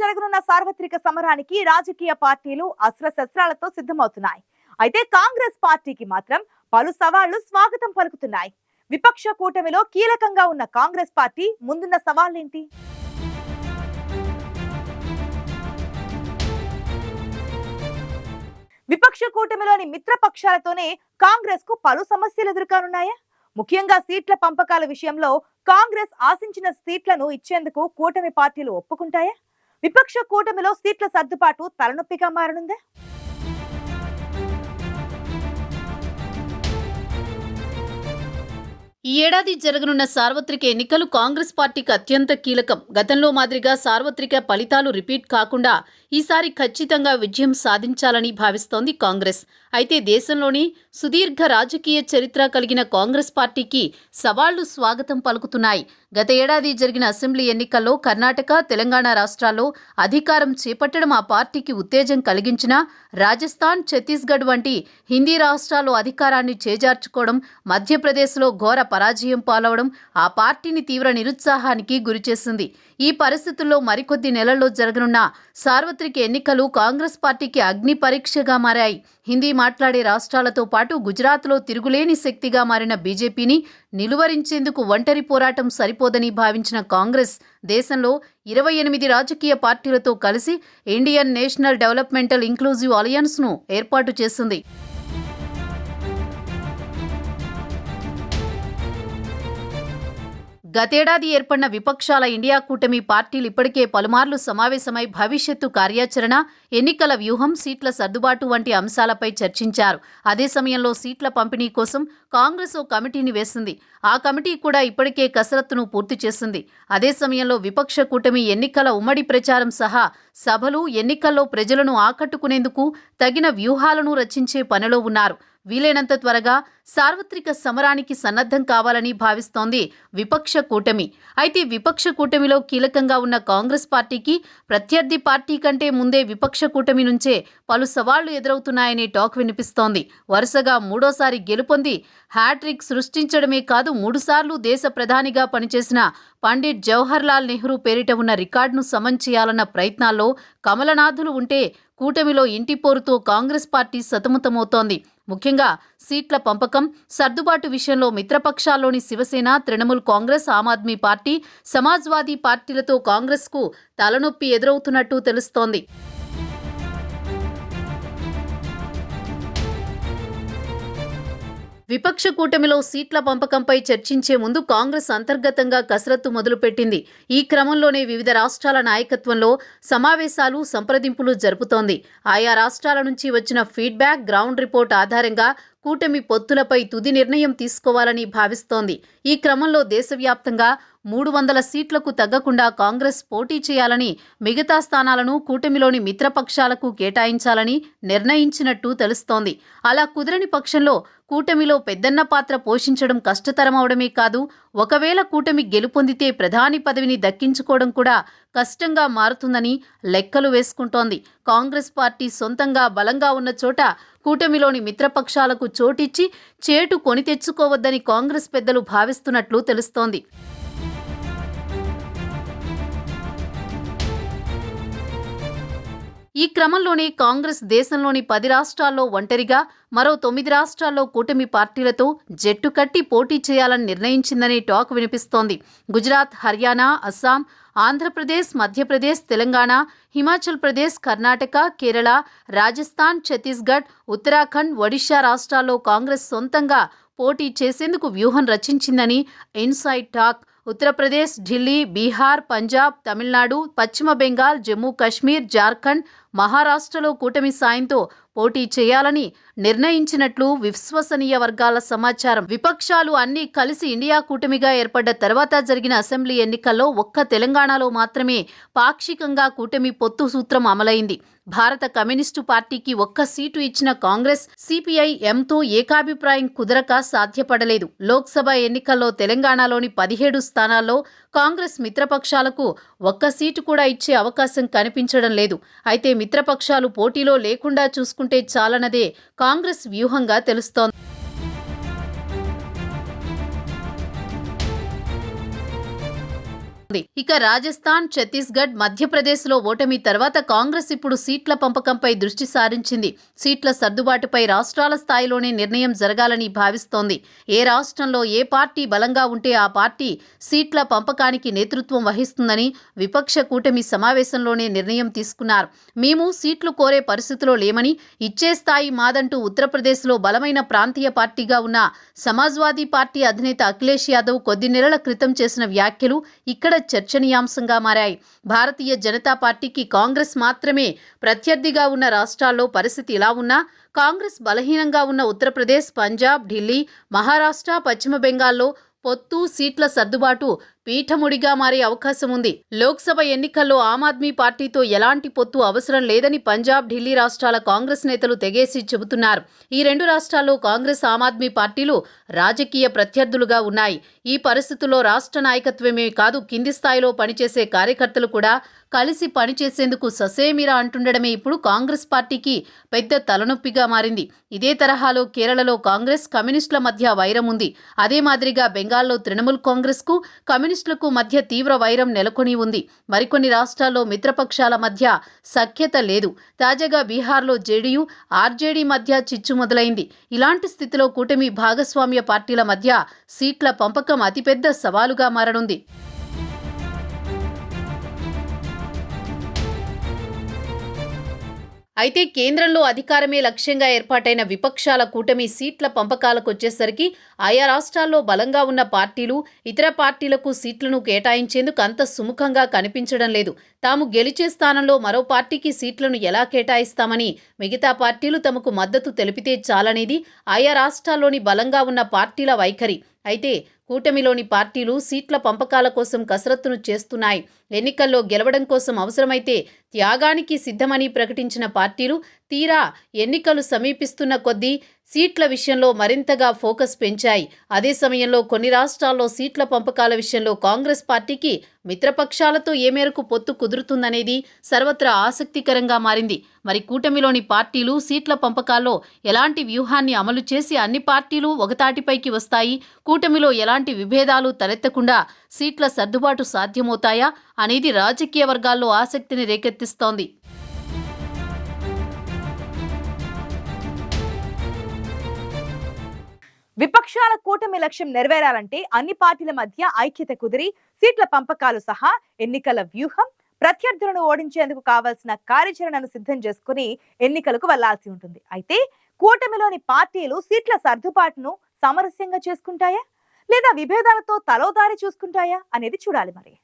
జరగనున్న సార్వత్రిక సమరానికి రాజకీయ పార్టీలు అస్త్రశస్త్రాలతో సిద్ధమవుతున్నాయి. అయితే కాంగ్రెస్ పార్టీకి మాత్రం పలు సవాళ్ళు స్వాగతం పలుకుతున్నాయి. విపక్ష కూటమిలో కీలకంగా ఉన్న కాంగ్రెస్ పార్టీ ముందున్న సవాళ్ళేంటి? విపక్ష కూటమిలోని మిత్రపక్షాలతోనే కాంగ్రెస్కు పలు సమస్యలు ఎదుర్కానున్నాయా? ముఖ్యంగా సీట్ల పంపకాల విషయంలో కాంగ్రెస్ ఆశించిన సీట్లను ఇచ్చేందుకు కూటమి పార్టీలు ఒప్పుకుంటాయా? విపక్ష కూటమిలో సీట్ల సర్దుబాటు తలనొప్పిగా మారనుందే? ఈ ఏడాది జరగనున్న సార్వత్రిక ఎన్నికలు కాంగ్రెస్ పార్టీకి అత్యంత కీలకం. గతంలో మాదిరిగా సార్వత్రిక ఫలితాలు రిపీట్ కాకుండా ఈసారి ఖచ్చితంగా విజయం సాధించాలని భావిస్తోంది కాంగ్రెస్. అయితే దేశంలోని సుదీర్ఘ రాజకీయ చరిత్ర కలిగిన కాంగ్రెస్ పార్టీకి సవాళ్ళు స్వాగతం పలుకుతున్నాయి. గత ఏడాది జరిగిన అసెంబ్లీ ఎన్నికల్లో కర్ణాటక తెలంగాణ రాష్ట్రాల్లో అధికారం చేపట్టడం ఆ పార్టీకి ఉత్తేజం కలిగించిన రాజస్థాన్ ఛత్తీస్గఢ్ వంటి హిందీ రాష్ట్రాల్లో అధికారాన్ని చేజార్చుకోవడం మధ్యప్రదేశ్లో ఘోర పరాజయం పాలవడం ఆ పార్టీని తీవ్ర నిరుత్సాహానికి గురిచేసింది. ఈ పరిస్థితుల్లో మరికొద్ది నెలల్లో జరగనున్న సార్వత్రిక ఎన్నికలు కాంగ్రెస్ పార్టీకి అగ్ని పరీక్షగా మారాయి. హిందీ మాట్లాడే రాష్ట్రాలతో పాటు గుజరాత్లో తిరుగులేని శక్తిగా మారిన బీజేపీని నిలువరించేందుకు ఒంటరి పోరాటం సరిపోదని భావించిన కాంగ్రెస్ దేశంలో ఇరవై ఎనిమిది రాజకీయ పార్టీలతో కలిసి ఇండియన్ నేషనల్ డెవలప్మెంటల్ ఇంక్లూజివ్ అలయన్స్ను ఏర్పాటు చేసింది. గతేడాది ఏర్పడిన విపక్షాల ఇండియా కూటమి పార్టీలు ఇప్పటికే పలుమార్లు సమావేశమై భవిష్యత్తు కార్యాచరణ ఎన్నికల వ్యూహం సీట్ల సర్దుబాటు వంటి అంశాలపై చర్చించారు. అదే సమయంలో సీట్ల పంపిణీ కోసం కాంగ్రెస్ ఓ కమిటీని వేసింది. ఆ కమిటీ కూడా ఇప్పటికే కసరత్తును పూర్తి చేసింది. అదే సమయంలో విపక్ష కూటమి ఎన్నికల ఉమ్మడి ప్రచారం సహా సభలు ఎన్నికల్లో ప్రజలను ఆకట్టుకునేందుకు తగిన వ్యూహాలను రచించే పనిలో ఉన్నారు. వీలైనంత త్వరగా సార్వత్రిక సమరానికి సన్నద్ధం కావాలని భావిస్తోంది విపక్ష కూటమి. అయితే విపక్ష కూటమిలో కీలకంగా ఉన్న కాంగ్రెస్ పార్టీకి ప్రత్యర్థి పార్టీ కంటే ముందే విపక్ష కూటమి నుంచే పలు సవాళ్ళు ఎదురవుతున్నాయనే టాక్ వినిపిస్తోంది. వరుసగా మూడోసారి గెలుపొంది హ్యాట్రిక్ సృష్టించడమే కాదు మూడుసార్లు దేశ ప్రధానిగా పనిచేసిన పండిట్ జవహర్లాల్ నెహ్రూ పేరిట ఉన్న రికార్డును సమన్ చేయాలన్న ప్రయత్నాల్లో కమలనాథులు ఉంటే కూటమిలో ఇంటి పోరుతో కాంగ్రెస్ పార్టీ సతమతమవుతోంది. ముఖ్యంగా సీట్ల పంపకం సర్దుబాటు విషయంలో మిత్రపక్షాల్లోని శివసేన తృణమూల్ కాంగ్రెస్ ఆమ్ ఆద్మీ పార్టీ సమాజ్వాదీ పార్టీలతో కాంగ్రెస్కు తలనొప్పి ఎదురవుతున్నట్టు తెలుస్తోంది. విపక్ష కూటమిలో సీట్ల పంపకంపై చర్చించే ముందు కాంగ్రెస్ అంతర్గతంగా కసరత్తు మొదలుపెట్టింది. ఈ క్రమంలోనే వివిధ రాష్ట్రాల నాయకత్వంలో సమావేశాలు సంప్రదింపులు జరుపుతోంది. ఆయా రాష్ట్రాల నుంచి వచ్చిన ఫీడ్బ్యాక్ గ్రౌండ్ రిపోర్ట్ ఆధారంగా కూటమి పొత్తులపై తుది నిర్ణయం తీసుకోవాలని భావిస్తోంది. ఈ క్రమంలో దేశవ్యాప్తంగా మూడు వందల సీట్లకు తగ్గకుండా కాంగ్రెస్ పోటీ చేయాలని మిగతా స్థానాలను కూటమిలోని మిత్రపక్షాలకు కేటాయించాలని నిర్ణయించినట్టు తెలుస్తోంది. అలా కుదరని పక్షంలో కూటమిలో పెద్దన్న పాత్ర పోషించడం కష్టతరమవడమే కాదు ఒకవేళ కూటమి గెలుపొందితే ప్రధాని పదవిని దక్కించుకోవడం కూడా కష్టంగా మారుతుందని లెక్కలు వేసుకుంటోంది. కాంగ్రెస్ పార్టీ సొంతంగా బలంగా ఉన్న చోట కూటమిలోని మిత్రపక్షాలకు చోటిచ్చి చేటు కొని తెచ్చుకోవద్దని కాంగ్రెస్ పెద్దలు భావిస్తున్నట్లు తెలుస్తోంది. ఈ క్రమంలోనే కాంగ్రెస్ దేశంలోని పది రాష్ట్రాల్లో ఒంటరిగా మరో తొమ్మిది రాష్ట్రాల్లో కూటమి పార్టీలతో జట్టు కట్టి పోటీ చేయాలని నిర్ణయించిందనే టాక్ వినిపిస్తోంది. గుజరాత్ హర్యానా అస్సాం ఆంధ్రప్రదేశ్ మధ్యప్రదేశ్ తెలంగాణ హిమాచల్ ప్రదేశ్ కర్ణాటక కేరళ రాజస్థాన్ ఛత్తీస్గఢ్ ఉత్తరాఖండ్ ఒడిశా రాష్ట్రాల్లో కాంగ్రెస్ సొంతంగా పోటీ చేసేందుకు వ్యూహం రచించిందని ఇన్సైడ్ టాక్. ఉత్తరప్రదేశ్ ఢిల్లీ బీహార్ పంజాబ్ తమిళనాడు పశ్చిమ బెంగాల్ జమ్మూ కాశ్మీర్ జార్ఖండ్ మహారాష్ట్రలో కూటమి సాయంతో పోటీ చేయాలని నిర్ణయించినట్లు విశ్వసనీయ వర్గాల సమాచారం. విపక్షాలు అన్నీ కలిసి ఇండియా కూటమిగా ఏర్పడ్డ తర్వాత జరిగిన అసెంబ్లీ ఎన్నికల్లో ఒక్క తెలంగాణలో మాత్రమే పాక్షికంగా కూటమి పొత్తు సూత్రం అమలైంది. భారత కమ్యూనిస్టు పార్టీకి ఒక్క సీటు ఇచ్చిన కాంగ్రెస్ సిపిఐ ఎంతో ఏకాభిప్రాయం కుదరక సాధ్యపడలేదు. లోక్సభ ఎన్నికల్లో తెలంగాణలోని పదిహేడు స్థానాల్లో కాంగ్రెస్ మిత్రపక్షాలకు ఒక్క సీటు కూడా ఇచ్చే అవకాశం కనిపించడం లేదు. అయితే మిత్రపక్షాలు పోటీలో లేకుండా చూసుకుంటే చాలన్నదే కాంగ్రెస్ వ్యూహంగా తెలుస్తోంది. ఇక రాజస్థాన్ ఛత్తీస్గఢ్ మధ్యప్రదేశ్లో ఓటమి తర్వాత కాంగ్రెస్ ఇప్పుడు సీట్ల పంపకంపై దృష్టి సారించింది. సీట్ల సర్దుబాటుపై రాష్ట్రాల స్థాయిలోనే నిర్ణయం జరగాలని భావిస్తోంది. ఏ రాష్ట్రంలో ఏ పార్టీ బలంగా ఉంటే ఆ పార్టీ సీట్ల పంపకానికి నేతృత్వం వహిస్తుందని విపక్ష కూటమి సమావేశంలోనే నిర్ణయం తీసుకున్నారు. మేము సీట్లు కోరే పరిస్థితిలో లేమని ఇచ్చే స్థాయి మాదంటూ ఉత్తరప్రదేశ్లో బలమైన ప్రాంతీయ పార్టీగా ఉన్న సమాజ్వాదీ పార్టీ అధినేత అఖిలేష్ యాదవ్ కొద్ది నెలల క్రితం చేసిన వ్యాఖ్యలు ఇక్కడ చర్చనీయాంశంగా మారాయి. భారతీయ జనతా పార్టీకి కాంగ్రెస్ మాత్రమే ప్రత్యర్థిగా ఉన్న రాష్ట్రాల్లో పరిస్థితి ఇలా ఉన్నా కాంగ్రెస్ బలహీనంగా ఉన్న ఉత్తరప్రదేశ్ పంజాబ్ ఢిల్లీ మహారాష్ట్ర పశ్చిమ బెంగాల్లో పొత్తు సీట్ల సర్దుబాటు పీఠముడిగా మారే అవకాశం ఉంది లోక్సభ ఎన్నికల్లో ఆమ్ ఆద్మీ పార్టీతో ఎలాంటి పొత్తు అవసరం లేదని పంజాబ్ ఢిల్లీ రాష్ట్రాల కాంగ్రెస్ నేతలు తెగేసి చెబుతున్నారు. ఈ రెండు రాష్ట్రాల్లో కాంగ్రెస్ ఆమ్ ఆద్మీ పార్టీలు రాజకీయ ప్రత్యర్థులుగా ఉన్నాయి. ఈ పరిస్థితుల్లో రాష్ట్ర నాయకత్వమే కాదు కింది స్థాయిలో పనిచేసే కార్యకర్తలు కూడా కలిసి పనిచేసేందుకు ససేమిరా అంటుండడమే ఇప్పుడు కాంగ్రెస్ పార్టీకి పెద్ద తలనొప్పిగా మారింది. ఇదే తరహాలో కేరళలో కాంగ్రెస్ కమ్యూనిస్టుల మధ్య వైరం ఉంది అదే మాదిరిగా బెంగాల్లో తృణమూల్ కాంగ్రెస్కు కమ్యూనిస్టులకు మధ్య తీవ్ర వైరం నెలకొని ఉంది. మరికొన్ని రాష్ట్రాల్లో మిత్రపక్షాల మధ్య సఖ్యత లేదు. తాజాగా బీహార్లో జేడీయూ ఆర్జేడీ మధ్య చిచ్చు మొదలైంది. ఇలాంటి స్థితిలో కూటమి భాగస్వామ్య పార్టీల మధ్య సీట్ల పంపకం అతిపెద్ద సవాలుగా మారనుంది. అయితే కేంద్రంలో అధికారమే లక్ష్యంగా ఏర్పాటైన విపక్షాల కూటమి సీట్ల పంపకాలకు వచ్చేసరికి ఆయా రాష్ట్రాల్లో బలంగా ఉన్న పార్టీలు ఇతర పార్టీలకు సీట్లను కేటాయించేందుకు అంత సుముఖంగా కనిపించడం లేదు. తాము గెలిచే స్థానంలో మరో పార్టీకి సీట్లను ఎలా కేటాయిస్తామని మిగతా పార్టీలు తమకు మద్దతు తెలిపితే చాలనేది ఆయా రాష్ట్రాల్లోని బలంగా ఉన్న పార్టీల వైఖరి. అయితే కూటమిలోని పార్టీలు సీట్ల పంపకాల కోసం కసరత్తును చేస్తున్నాయి. ఎన్నికల్లో గెలవడం కోసం అవసరమైతే త్యాగానికి సిద్ధమని ప్రకటించిన పార్టీలు తీరా ఎన్నికలు సమీపిస్తున్న కొద్దీ సీట్ల విషయంలో మరింతగా ఫోకస్ పెంచాయి. అదే సమయంలో కొన్ని రాష్ట్రాల్లో సీట్ల పంపకాల విషయంలో కాంగ్రెస్ పార్టీకి మిత్రపక్షాలతో ఏ మేరకు పొత్తు కుదురుతుందనేది సర్వత్రా ఆసక్తికరంగా మారింది. మరి కూటమిలోని పార్టీలు సీట్ల పంపకాల్లో ఎలాంటి వ్యూహాన్ని అమలు చేసి అన్ని పార్టీలు ఒకతాటిపైకి వస్తాయి? కూటమిలో ఎలాంటి విభేదాలు తలెత్తకుండా సీట్ల సర్దుబాటు సాధ్యమవుతాయా? అనేది రాజకీయ వర్గాల్లో ఆసక్తిని రేకెత్తిస్తోంది. విపక్షాల కూటమి లక్ష్యం నెరవేరాలంటే అన్ని పార్టీల మధ్య ఐక్యత కుదిరి సీట్ల పంపకాలు సహా ఎన్నికల వ్యూహం ప్రత్యర్థులను ఓడించేందుకు కావాల్సిన కార్యాచరణను సిద్ధం చేసుకుని ఎన్నికలకు వెళ్ళాల్సి ఉంటుంది. అయితే కూటమిలోని పార్టీలు సీట్ల సర్దుబాటును సామరస్యంగా చేసుకుంటాయా? లేదా విభేదాలతో తలోదారి చూసుకుంటాయా? అనేది చూడాలి మరి.